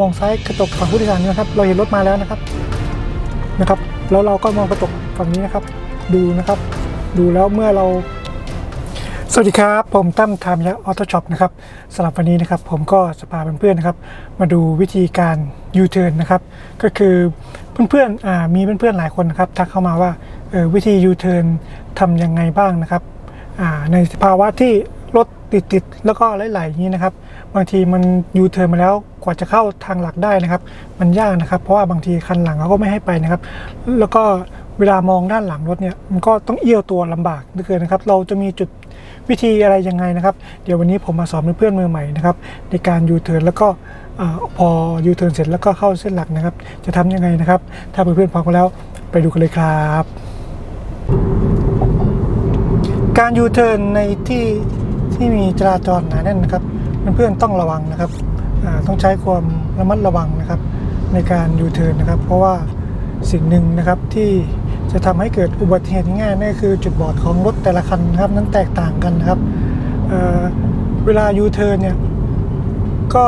มองซ้ายกระจกฝั่งผู้โดยสารนะครับ เราเห็นรถมาแล้วนะครับนะครับ แล้วเราก็มองกระจกฝั่งนี้นะครับ ดูนะครับ ดูแล้วเมื่อเรา สวัสดีครับ ผมตั้มทามยะออโต้ช็อปนะครับสำหรับวันนี้นะครับ ผมก็จะพาเพื่อนๆนะครับ มาดูวิธีการยูเทิร์นนะครับ ก็คือเพื่อนๆมีเพื่อนๆหลายคนนะครับทักเข้ามาว่าวิธียูเทิร์นทำยังไงบ้างนะครับในภาวะที่ รถติดๆแล้วก็ไหลๆอย่างนี้นะครับ บางทีมันยูเทิร์นมาแล้วกว่าจะเข้าทางหลักได้นะครับ มันยากนะครับ เพราะว่าบางทีคันหลังเขาก็ไม่ให้ไปนะครับ แล้วก็เวลามองด้านหลังรถเนี่ยมันก็ต้องเอี้ยวตัวลำบากเหลือเกินนะครับ เราจะมีจุดวิธีอะไรยังไงนะครับ เดี๋ยววันนี้ผมมาสอนเพื่อนมือใหม่นะครับในการยูเทิร์นแล้วก็พอยูเทิร์นเสร็จแล้วก็เข้าเส้นหลักนะครับ จะทำยังไงนะครับ ถ้าเพื่อนๆพร้อมกันแล้วไปดูกันเลยครับ การยูเทิร์นในที่ ที่มีจราจรหนาแน่นนะครับเพื่อนๆต้องระวังนะครับต้องใช้ความระมัดระวังนะครับ ในการยูเทิร์นนะครับ เพราะว่าสิ่งหนึ่งนะครับที่จะทำให้เกิดอุบัติเหตุง่ายนั่นคือจุดบอดของรถแต่ละคันนะครับนั้นแตกต่างกันนะครับเเวลายูเทิร์นเนี่ยก็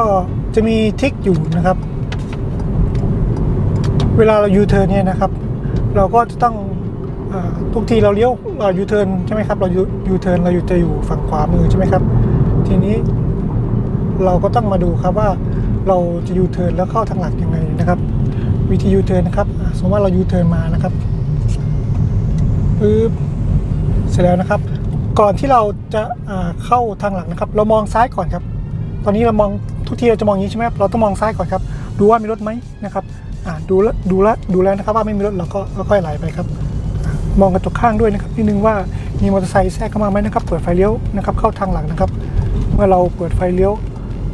จะมีทิกอยู่นะครับ เวลาเรายูเทิร์นเนี่ยนะครับ เราก็จะต้อง ทุกทีเราเลี้ยวเรายูเทิร์นใช่ไหมครับ เรายูเทิร์นเราอยู่จะอยู่ฝั่งขวามือใช่ไหมครับ ทีนี้ เราก็ต้องมาดูครับว่าเราจะยูเทิร์นแล้วเข้าทางหลักยังไงนะครับ วิธียูเทิร์นนะครับ สมมติว่าเรายูเทิร์นมานะครับปึ๊บเสร็จแล้วนะครับ ก่อนที่เราจะาเข้าทางหลักนะครับ เรามองซ้ายก่อนครับ ตอนนี้เรามองทุกทีเราจะมองอย่างนี้ใช่ไหมครับเราต้องมองซ้ายก่อนครับ ดูว่ามีรถไหมนะครับดูแลดูแลวดูแล้วนะครับว่าไม่มีรถเราก็ค่อยไหลไปครับ มองกระจกข้างด้วยนะครับนิดนึงว่ามีมอเตอร์ไซค์แทรกเข้ามาไหมนะครับ เปิดไฟเลี้ยวนะครับ เข้าทางหลังนะครับ เมื่อเราเปิดไฟเลี้ยว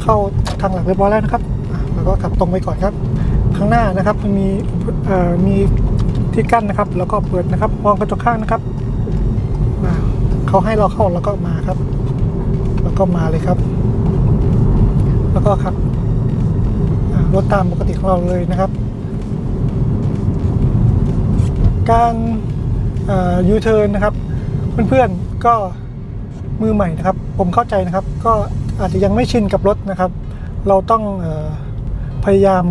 เข้าทางหลังเรียบร้อยแล้วนะครับเราก็ขับตรงไปก่อนครับ ข้างหน้านะครับมันมีเอ่อมีที่กั้นนะครับ แล้วก็เปิดนะครับมองกระจกข้างนะครับอ่าเขาให้เราเข้าแล้วก็มาครับ แล้วก็มาเลยครับ แล้วก็ขับรถตามปกติของเราเลยนะครับ การ ยูเทิร์นนะครับ เพื่อนๆก็มือใหม่นะครับ ผมเข้าใจนะครับ ก็อาจจะยังไม่ชินกับรถนะครับ เราต้องอพยายาม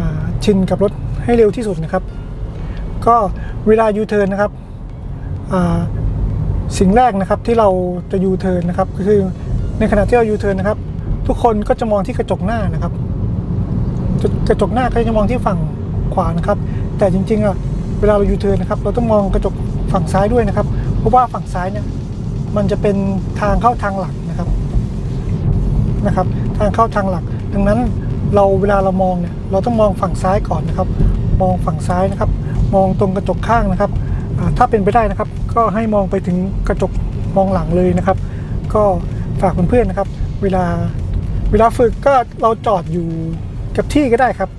าชินกับรถให้เร็วที่สุดนะครับ ก็เวลายูเทิร์นนะครับสิ่งแรกนะครับที่เราจะยูเทิร์นนะครับก็คือในขณะที่เรายูเทิร์นนะครับ ทุกคนก็จะมองที่กระจกหน้านะครับ กระจกหน้าก็จะมองที่ฝั่งขวานะครับ แต่จริงๆอะ วลาเรายูเทิร์นนะครับ เราต้องมองกระจกฝั่งซ้ายด้วยนะครับ เพราะว่าฝั่งซ้ายเนี่ยมันจะเป็นทางเข้าทางหลักนะครับนะครับ ทางเข้าทางหลัก ดังนั้นเราเวลาเรามองเนี่ยเราต้องมองฝั่งซ้ายก่อนนะครับ มองฝั่งซ้ายนะครับ มองตรงกระจกข้างนะครับถ้าเป็นไปได้นะครับ ก็ให้มองไปถึงกระจกมองหลังเลยนะครับ ก็ฝากเพื่อนๆนะครับ เวลาเวลาฝึกก็เราจอดอยู่กับที่ก็ได้ครับ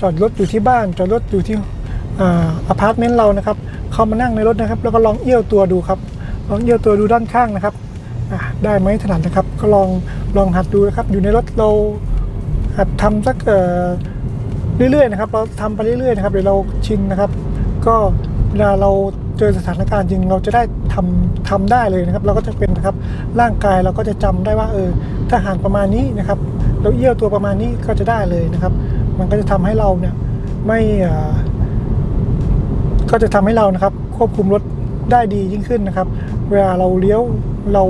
จอดรถอยู่ที่บ้าน จอดรถอยู่ที่ อพาร์ตเมนต์เรานะครับ เข้ามานั่งในรถนะครับ แล้วก็ลองเอี้ยวตัวดูครับ ลองเอี้ยวตัวดูด้านข้างนะครับได้ไหมถนัดนะครับ ก็ลองลองหัดดูนะครับ อยู่ในรถเราหัดทำสักเรื่อยๆนะครับ เราทำไปเรื่อยๆนะครับเดี๋ยวเราชินนะครับ ก็เวลาเราเจอสถานการณ์จริงเราจะได้ทำทำได้เลยนะครับ เราก็จะเป็นนะครับร่างกายเราก็จะจำได้ว่าเออถ้าห่างประมาณนี้นะครับ เราเอี้ยวตัวประมาณนี้ก็จะได้เลยนะครับ มันก็จะทำให้เราเนี่ยไม่อ่อ ก็จะทำให้เรานะครับควบคุมรถได้ดียิ่งขึ้นนะครับ เวลาเราเลี้ยวเรา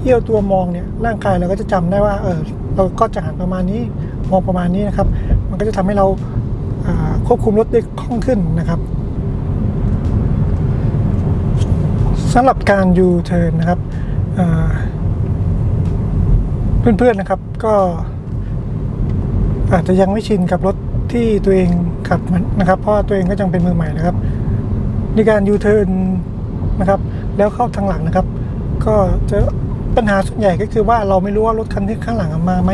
เอี้ยวตัวมองเนี่ยร่างกายเราก็จะจำได้ว่าเออเราก็จะหันประมาณนี้มองประมาณนี้นะครับ มันก็จะทำให้เราควบคุมรถได้คล่องขึ้นนะครับสำหรับการยูเทิร์นนะครับเพื่อนๆนะครับก็อาจจะยังไม่ชินกับรถ ที่ตัวเองขับนะครับ เพราะว่าตัวเองก็ยังเป็นมือใหม่นะครับ ในการยูเทิร์นนะครับ แล้วเข้าทางหลังนะครับ ก็จะปัญหาส่วนใหญ่ก็คือว่าเราไม่รู้ว่ารถคันที่ข้างหลังมาไหม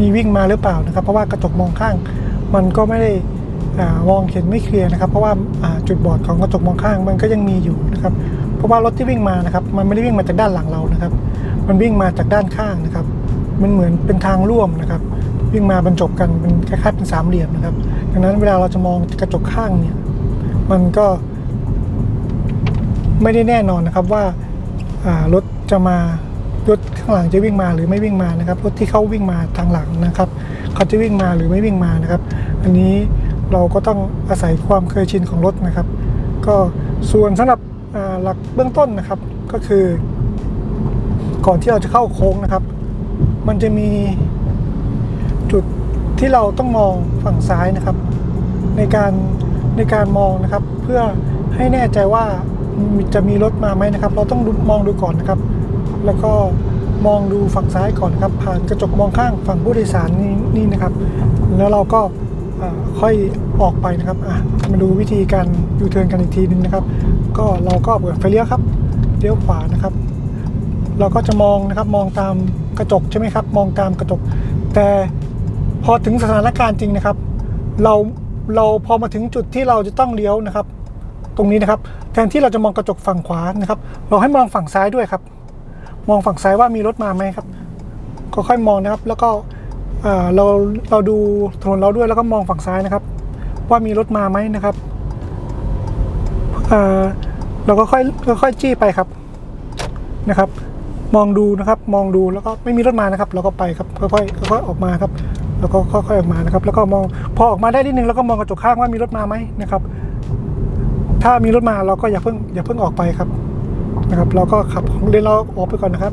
มีวิ่งมาหรือเปล่านะครับ เพราะว่ากระจกมองข้าง มันก็ไม่ได้อามองเห็นไม่เคลียร์นะครับ เพราะว่าอ่าจุดบอดของกระจกมองข้างมันก็ยังมีอยู่นะครับ เพราะว่ารถที่วิ่งมานะครับ มันไม่ได้วิ่งมาจากด้านหลังเรานะครับ มันวิ่งมาจากด้านข้างนะครับ มันเหมือนเป็นทางร่วมนะครับ วิ่งมาบรรจบกันเป็นคล้ายๆเป็นสามเหลี่ยมนะครับ ดังนั้นเวลาเราจะมองกระจกข้างเนี่ย มันก็ ไม่ได้แน่นอนนะครับว่ารถจะมารถข้างหลังจะวิ่งมาหรือไม่วิ่งมานะครับรถที่เขาวิ่งมาทางหลังนะครับเขาจะวิ่งมาหรือไม่วิ่งมานะครับ อันนี้เราก็ต้องอาศัยความเคยชินของรถนะครับ ก็ส่วนสำหรับหลักเบื้องต้นนะครับก็คือ ก่อนที่เราจะเข้าโค้งนะครับ มันจะมี จุดที่เราต้องมองฝั่งซ้ายนะครับ ในการในการมองนะครับ เพื่อให้แน่ใจว่าจะมีรถมาไหมนะครับ เราต้องมองดูก่อนนะครับ แล้วก็มองดูฝั่งซ้ายก่อนครับ ผ่านกระจกมองข้างฝั่งผู้โดยสารนี่นี่นะครับ แล้วเราก็ค่อยออกไปนะครับมาดูวิธีการยูเทิร์นกันอีกทีนึงนะครับ ก็เราก็เปิดไฟเลี้ยวครับเลี้ยวขวานะครับ เราก็จะมองนะครับมองตามกระจกใช่ไหมครับ มองตามกระจก แต่ พอถึงสถานการณ์จริงนะครับ เราเราพอมาถึงจุดที่เราจะต้องเลี้ยวนะครับ ตรงนี้นะครับแทนที่เราจะมองกระจกฝั่งขวานะครับ เราให้มองฝั่งซ้ายด้วยครับ มองฝั่งซ้ายว่ามีรถมาไหมครับก็ค่อยมองนะครับ แล้วก็เราเราดูถนนเราด้วยแล้วก็มองฝั่งซ้ายนะครับ ว่ามีรถมาไหมนะครับเราก็ค่อยค่อยจี้ไปครับนะครับ มองดูนะครับ มองดูแล้วก็ไม่มีรถมานะครับ เราก็ไปครับค่อยๆค่อยๆออกมาครับ แล้วก็ค่อยๆออกมานะครับ แล้วก็มองพอออกมาได้นิดนึงแล้วก็มองกระจกข้างว่ามีรถมาไหมนะครับ ถ้ามีรถมาเราก็อย่าเพิ่งอย่าเพิ่งออกไปครับนะครับ เราก็ขับของเลนเราออกไปก่อนนะครับ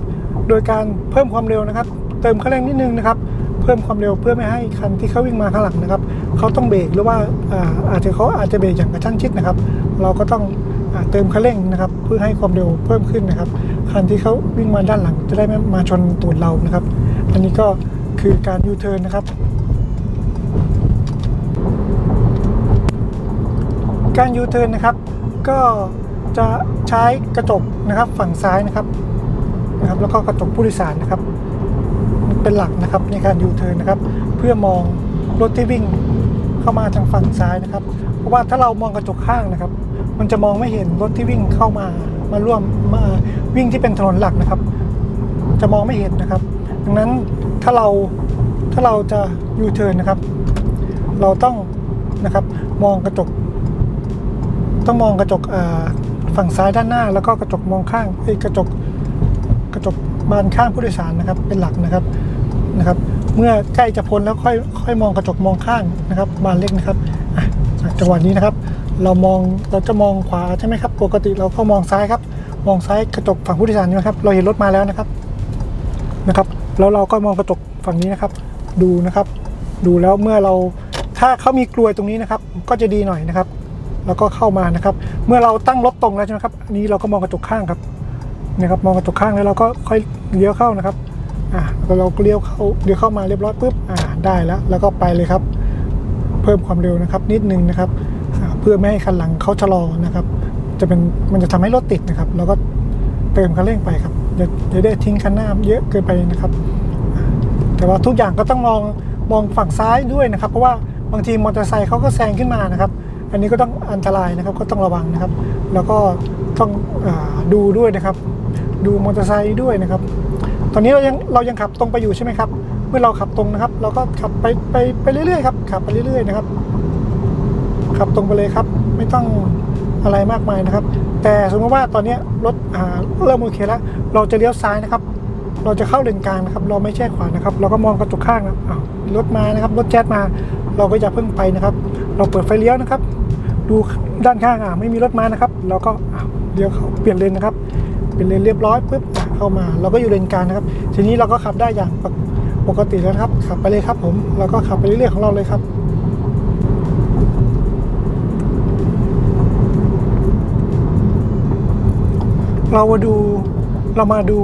โดยการเพิ่มความเร็วนะครับ เติมคันเร่งนิดนึงนะครับ เพิ่มความเร็วเพื่อไม่ให้คันที่เขาวิ่งมาข้างหลังนะครับเขาต้องเบรกหรือว่าอาจจะเขาอาจจะเบรกอย่างกระชั้นชิดนะครับ เราก็ต้องเติมคันเร่งนะครับ เพื่อให้ความเร็วเพิ่มขึ้นนะครับ คันที่เขาวิ่งมาด้านหลังจะได้ไม่มาชนตูดเรานะครับ อันนี้ก็ คือการยูเทิร์นนะครับ การยูเทิร์นนะครับ ก็จะใช้กระจกนะครับฝั่งซ้ายนะครับนะครับแล้วก็กระจกผู้โดยสารนะครับ เป็นหลักนะครับในการยูเทิร์นนะครับ เพื่อมองรถที่วิ่งเข้ามาทางฝั่งซ้ายนะครับ เพราะว่าถ้าเรามองกระจกข้างนะครับ มันจะมองไม่เห็นรถที่วิ่งเข้ามามาร่วมมาวิ่งที่เป็นถนนหลักนะครับ จะมองไม่เห็นนะครับ ดังนั้น ถ้าเราถ้าเราจะยูเทิร์นนะครับ เราต้องนะครับมองกระจก ต้องมองกระจกฝั่งซ้ายด้านหน้า แล้วก็กระจกมองข้างเอ้กระจกกระจกบานข้างผู้โดยสารนะครับ เป็นหลักนะครับนะครับ เมื่อใกล้จะพ้นแล้วค่อยค่อยมองกระจกมองข้างนะครับบานเล็กนะครับจากจังหวะนี้นะครับ เรามองเราจะมองขวาใช่ไหมครับ ปกติเราก็มองซ้ายครับ มองซ้ายกระจกฝั่งผู้โดยสารใช่ไหมครับ เราเห็นรถมาแล้วนะครับนะครับ แล้วเราก็มองกระจกฝั่งนี้นะครับ ดูนะครับ ดูแล้วเมื่อเราถ้าเขามีกลวยตรงนี้นะครับ ก็จะดีหน่อยนะครับ แล้วก็เข้ามานะครับ เมื่อเราตั้งรถตรงแล้วใช่ไหมครับอันนี้เราก็มองกระจกข้างครับนะครับ มองกระจกข้างแล้วเราก็ค่อยเลี้ยวเข้านะครับอ่าแล้วเราเลี้ยวเข้าเลี้ยวเข้ามาเรียบร้อยปุ๊บอ่าได้แล้วแล้วก็ไปเลยครับ เพิ่มความเร็วนะครับ นิดนึงนะครับเพื่อไม่ให้คันหลังเขาชะลอนะครับ จะเป็นมันจะทำให้รถติดนะครับ แล้วก็เติมคันเร่งไปครับ อย่าอย่าได้ทิ้งคันหน้าเยอะเกินไปนะครับ แต่ว่าทุกอย่างก็ต้องมองมองฝั่งซ้ายด้วยนะครับ เพราะว่าบางทีมอเตอร์ไซค์เขาก็แซงขึ้นมานะครับ อันนี้ก็ต้องอันตรายนะครับก็ต้องระวังนะครับ แล้วก็ต้องอดูด้วยนะครับ ดูมอเตอร์ไซค์ด้วยนะครับ ตอนนี้เรายังเรายังขับตรงไปอยู่ใช่ไหมครับ เมื่อเราขับตรงนะครับ เราก็ขับไปไปไปเรื่อยๆครับขับไปเรื่อยๆนะครับขับตรงไปเลยครับ ไม่ต้อง อะไรมากมายนะครับ แต่สมมติว่าตอนนี้รถเริ่มโอเคแล้ว เราจะเลี้ยวซ้ายนะครับ เราจะเข้าเลนกลางนะครับ เราไม่แช่ขวานะครับ เราก็มองกระจกข้างนะรถมานะครับ รถแจ๊ดมา เราก็อย่าเพิ่งไปนะครับ เราเปิดไฟเลี้ยวนะครับ ดูด้านข้างอะไม่มีรถมานะครับ เราก็เลี้ยวเข้าเปลี่ยนเลนนะครับ เปลี่ยนเลนเรียบร้อยปุ๊บอะเข้ามา เราก็อยู่เลนกลางนะครับ ทีนี้เราก็ขับได้อย่างปกติแล้วครับ ขับไปเลยครับผม เราก็ขับไปเรื่อยๆของเราเลยครับ เรามาดูเรามาดู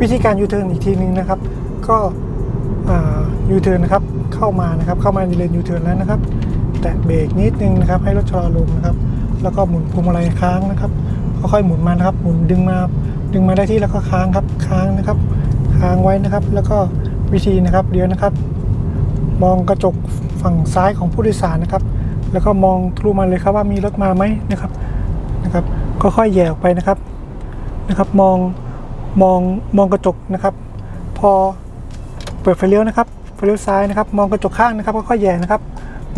วิธีการยูเทิร์นอีกทีหนึงนะครับ ก็ยูเทิร์นนะครับเข้ามานะครับ เข้ามาในเลนยูเทิร์นแล้วนะครับ แตะเบรกนิดนึงนะครับ ให้รถชะลอลงนะครับ แล้วก็หมุนพวงมาลัยค้างนะครับค่อยๆหมุนมานะครับ หมุนดึงมาดึงมาได้ที่แล้วก็ค้างครับค้างนะครับ ค้างไว้นะครับ แล้วก็วิธีนะครับเดี๋ยวนะครับ มองกระจกฝั่งซ้ายของผู้โดยสารนะครับ แล้วก็มองทะลุมาเลยครับว่ามีรถมาไหมนะครับนะครับ ก็ค่อยแย่ออกไปนะครับนะครับ มองมองมองกระจกนะครับ พอเปิดไฟเลี้ยวนะครับไฟเลี้ยวซ้ายนะครับ มองกระจกข้างนะครับ ก็ค่อยแย่นะครับ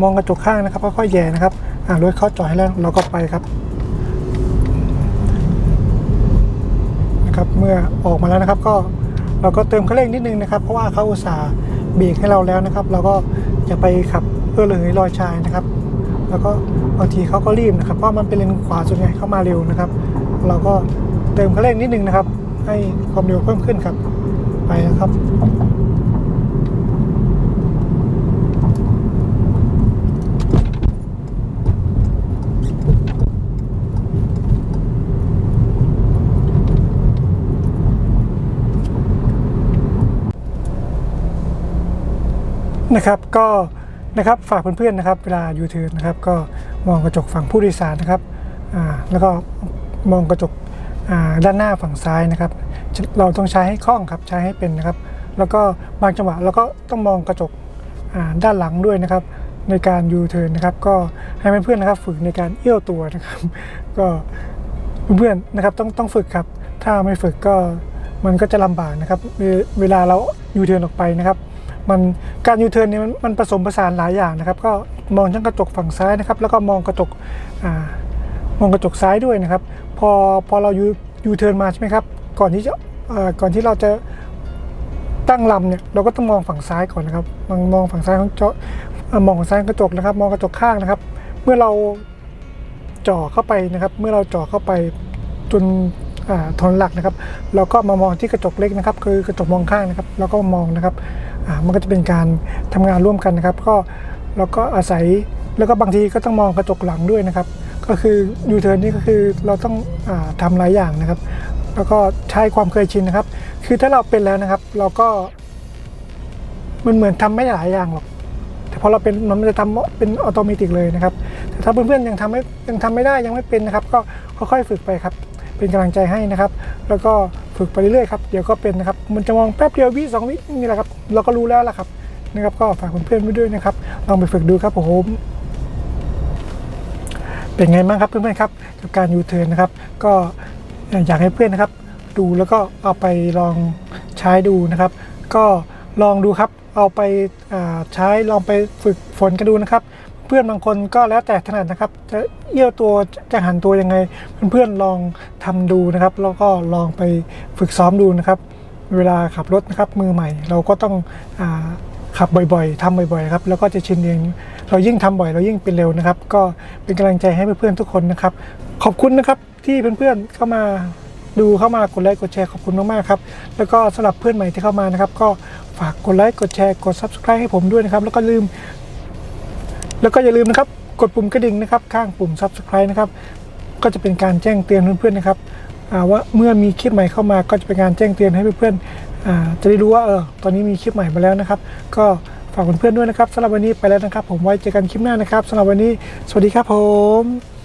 มองกระจกข้างนะครับ ก็ค่อยแย่นะครับอ่ารถเขาจอดให้แล้วเราก็ไปครับนะครับ เมื่อออกมาแล้วนะครับ ก็เราก็เติมคันเร่งนิดนึงนะครับ เพราะว่าเขาอุตส่าห์เบรกให้เราแล้วนะครับ เราก็อย่าไปขับเพื่อเลยลอยชายนะครับ แล้วก็บางทีเขาก็รีบนะครับ เพราะมันเป็นเลนขวาส่วนใหญ่เข้ามาเร็วนะครับ เราก็เติมคันเร่งนิดนึงนะครับ ให้ความเร็วเพิ่มขึ้นครับ ไปนะครับนะครับก็ นะครับฝากเพื่อนๆนะครับเวลายูเทิร์นนะครับก็มองกระจกฝั่งผู้โดยสารนะครับแล้วก็มองกระจกด้านหน้าฝั่งซ้ายนะครับ เราต้องใช้ให้คล่องครับใช้ให้เป็นนะครับ แล้วก็บางจังหวะเราก็ต้องมองกระจกด้านหลังด้วยนะครับ ในการยูเทิร์นนะครับ ก็ให้เพื่อนๆนะครับ ฝึกในการเอี้ยวตัวนะครับ ก็เพื่อนๆนะครับต้องต้องฝึกครับ ถ้าไม่ฝึกก็มันก็จะลำบากนะครับเวเวลาเรายูเทิร์นออกไปนะครับ มันการยูเทิร์นเนี่ยมันผสมผสานหลายอย่างนะครับ ก็มองทั้งกระจกฝั่งซ้ายนะครับ แล้วก็มองกระจกอมองกระจกซ้ายด้วยนะครับ พอพอเรายูยูเทิร์นมาใช่ไหมครับ ก่อนที่จะก่อนที่เราจะตั้งลำเนี่ยเราก็ต้องมองฝั่งซ้ายก่อนนะครับ มองมองฝั่งซ้ายของจอมองฝั่งซ้ายกระจกนะครับ มองกระจกข้างนะครับ เมื่อเราจ่อเข้าไปนะครับ เมื่อเราจ่อเข้าไปจน อ่าทนหลักนะครับเราก็มามองที่กระจกเล็กนะครับ คือกระจกมองข้างนะครับแล้วก็มองนะครับมันก็จะเป็นการทำงานร่วมกันนะครับ ก็เราก็อาศัยแล้วก็บางทีก็ต้องมองกระจกหลังด้วยนะครับ ก็คือยูเทิร์นนี่ก็คือเราต้องอาทำหลายอย่างนะครับ แล้วก็ใช้ความเคยชินนะครับ คือถ้าเราเป็นแล้วนะครับ เราก็มันเหมือนทำไม่หลายอย่างหรอกแต่พอเราเป็นมันจะทำเป็นอัตโนมัติเลยนะครับแต่ถ้าเพื่อนๆยังทำไม่ยังทำไม่ได้ยังไม่เป็นนะครับ ก็ค่อยๆฝึกไปครับ เป็นกำลังใจให้นะครับ แล้วก็ฝึกไปเรื่อยๆครับเดี๋ยวก็เป็นนะครับมันจะมองแป๊บเดียววิสองวินี่แหละครับเราก็รู้แล้วล่ะครับนะครับ ก็ฝากเพื่อนๆไว้ด้วยนะครับลองไปฝึกดูครับผมเป็นไงบ้างครับเพื่อนๆครับกับการยูเทิร์นนะครับ ก็อยากให้เพื่อนนะครับ ดูแล้วก็เอาไปลองใช้ดูนะครับ ก็ลองดูครับเอาไปใช้ลองไปฝึกฝนกันดูนะครับ เพื่อนบางคนก็แล้วแต่ถนัดนะครับ จะเอี้ยวตัวจะหันตัวยังไง เพื่อนๆลองทำดูนะครับ แล้วก็ลองไปฝึกซ้อมดูนะครับ เวลาขับรถนะครับมือใหม่ เราก็ต้องอขับบ่อยๆทำบ่อยๆครับแล้วก็จะชินเองเรายิ่งทำบ่อยเรายิ่งเป็นเร็วนะครับ ก็เป็นกำลังใจให้เพื่อนๆทุกคนนะครับ ขอบคุณนะครับที่เพื่อนๆเข้ามาดูเข้ามากดไลค์กดแชร์ขอบคุณมากๆครับ แล้วก็สำหรับเพื่อนใหม่ที่เข้ามานะครับ ก็ฝากกดไลค์กดแชร์กด subscribe ให้ผมด้วยนะครับ แล้วก็ลืม แล้วก็อย่าลืมนะครับกดปุ่มกระดิ่งนะครับข้างปุ่ม subscribe นะครับก็จะเป็นการแจ้งเตือนเพื่อนๆนะครับว่าเมื่อมีคลิปใหม่เข้ามาก็จะเป็นการแจ้งเตือนให้เพื่อนๆจะได้รู้ว่าเออตอนนี้มีคลิปใหม่มาแล้วนะครับ ก็ฝากเพื่อนๆด้วยนะครับสำหรับวันนี้ไปแล้วนะครับ ผมไว้เจอกันคลิปหน้านะครับสำหรับวันนี้ สวัสดีครับผม